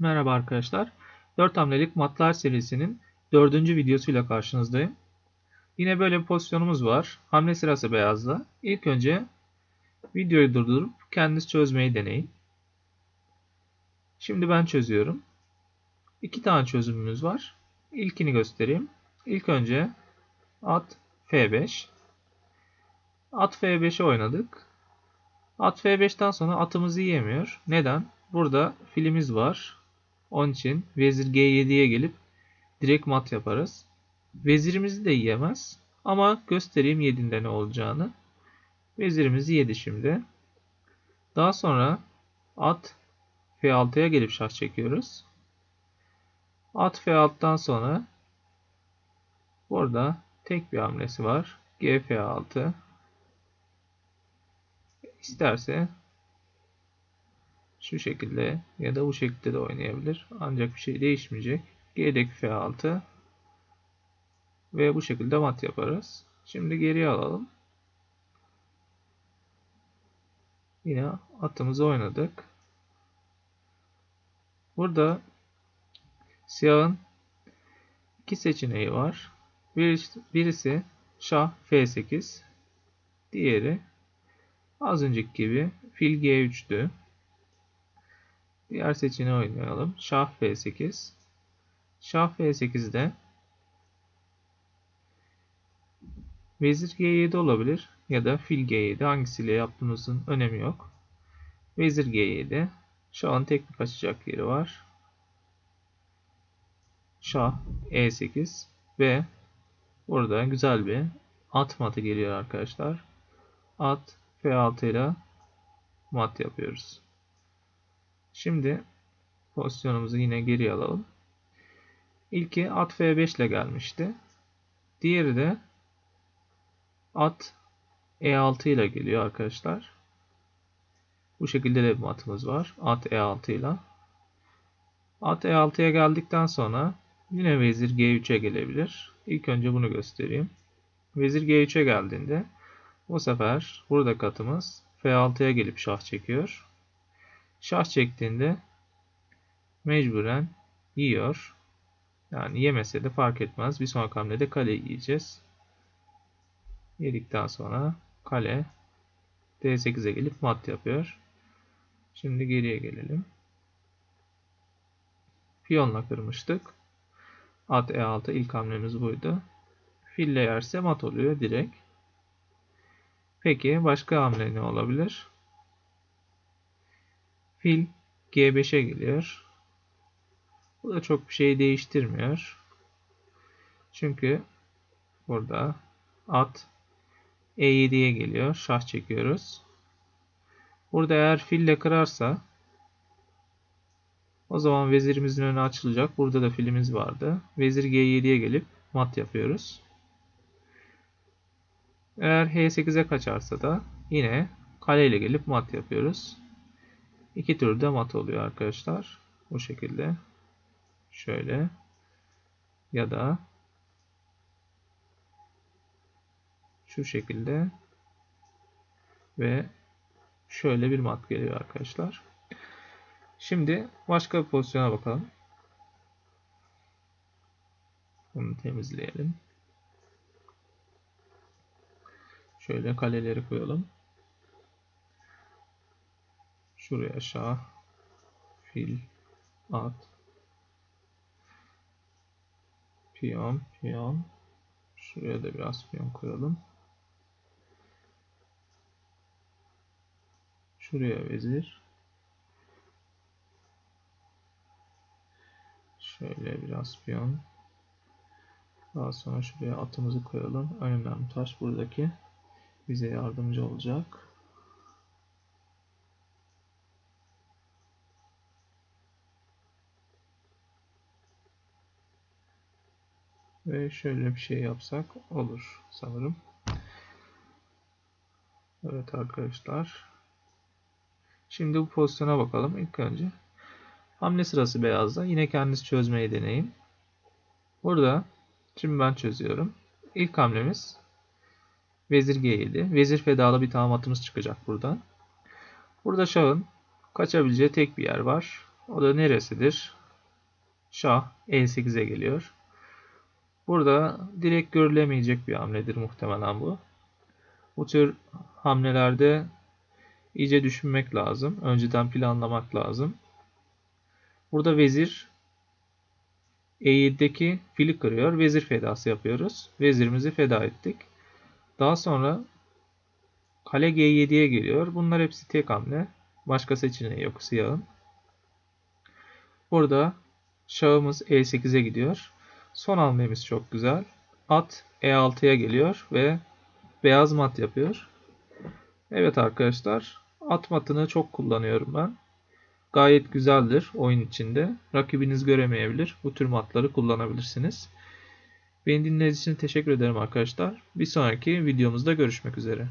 Merhaba arkadaşlar. 4 hamlelik matlar serisinin 4. videosuyla karşınızdayım. Yine böyle bir pozisyonumuz var. Hamle sırası beyazda. İlk önce videoyu durdurup kendiniz çözmeyi deneyin. Şimdi ben çözüyorum. İki tane çözümümüz var. İlkini göstereyim. İlk önce at F5. At F5'i oynadık. At F5'ten sonra atımızı yiyemiyor. Neden? Burada filimiz var. Onun için vezir G7'ye gelip direkt mat yaparız. Vezirimizi de yiyemez. Ama göstereyim 7'inde ne olacağını. Vezirimizi yedi şimdi. Daha sonra at F6'ya gelip şah çekiyoruz. At F6'dan sonra burada tek bir hamlesi var. GF6 İsterse şu şekilde ya da bu şekilde de oynayabilir. Ancak bir şey değişmeyecek. G'deki F6 ve bu şekilde mat yaparız. Şimdi geriye alalım. Yine atımızı oynadık. Burada siyahın iki seçeneği var. Birisi şah F8, diğeri az önceki gibi fil G3'tü. Diğer seçeneği oynayalım. Şah F8. Şah F8'de Vezir G7 olabilir ya da fil G7 hangisiyle yaptığımızın önemi yok. Vezir G7 Şahın tek bir kaçacak yeri var. Şah E8 ve burada güzel bir at matı geliyor arkadaşlar. At F6 ile mat yapıyoruz. Şimdi pozisyonumuzu yine geri alalım. İlki at F5 ile gelmişti. Diğeri de at E6 ile geliyor arkadaşlar. Bu şekilde de bir matımız var. At E6 ile. At E6'ya geldikten sonra yine vezir G3'e gelebilir. İlk önce bunu göstereyim. Vezir G3'e geldiğinde bu sefer burada katımız F6'ya gelip şah çekiyor. Şah çektiğinde mecburen yiyor. Yani yemese de fark etmez. Bir sonraki hamlede kale yiyeceğiz. Yedikten sonra kale D8'e gelip mat yapıyor. Şimdi geriye gelelim. Piyonla kırmıştık. At E6 ilk hamlemiz buydu. Fille yerse mat oluyor direkt. Peki başka hamle ne olabilir? Fil G5'e geliyor. Bu da çok bir şey değiştirmiyor. Çünkü burada at E7'ye geliyor. Şah çekiyoruz. Burada eğer fille kırarsa o zaman vezirimizin önü açılacak. Burada da filimiz vardı. Vezir G7'ye gelip mat yapıyoruz. Eğer H8'e kaçarsa da yine kale ile gelip mat yapıyoruz. İki türde mat oluyor arkadaşlar. Bu şekilde. Şöyle. Ya da şu şekilde ve şöyle bir mat geliyor arkadaşlar. Şimdi başka bir pozisyona bakalım. Bunu temizleyelim. Şöyle kaleleri koyalım. Şuraya şah, fil, at, piyon, piyon. Şuraya da biraz piyon koyalım. Şuraya vezir. Şöyle biraz piyon. Daha sonra şuraya atımızı koyalım. Önemli taş buradaki bize yardımcı olacak. Ve şöyle bir şey yapsak olur sanırım. Evet arkadaşlar. Şimdi bu pozisyona bakalım ilk önce. Hamle sırası beyazda. Yine kendiniz çözmeyi deneyin. Burada şimdi ben çözüyorum. İlk hamlemiz Vezir G7. Vezir fedalı bir tane atımız çıkacak buradan. Burada şahın kaçabileceği tek bir yer var. O da neresidir? Şah E8'e geliyor. Burada direkt görülemeyecek bir hamledir muhtemelen bu. Bu tür hamlelerde iyice düşünmek lazım. Önceden planlamak lazım. Burada vezir E7'deki fili kırıyor. Vezir fedası yapıyoruz. Vezirimizi feda ettik. Daha sonra kale G7'ye geliyor. Bunlar hepsi tek hamle. Başka seçeneği yok siyahın. Burada şahımız E8'e gidiyor. Son hamlemiz çok güzel. At E6'ya geliyor ve beyaz mat yapıyor. Evet arkadaşlar at matını çok kullanıyorum ben. Gayet güzeldir oyun içinde. Rakibiniz göremeyebilir. Bu tür matları kullanabilirsiniz. Beni dinlediğiniz için teşekkür ederim arkadaşlar. Bir sonraki videomuzda görüşmek üzere.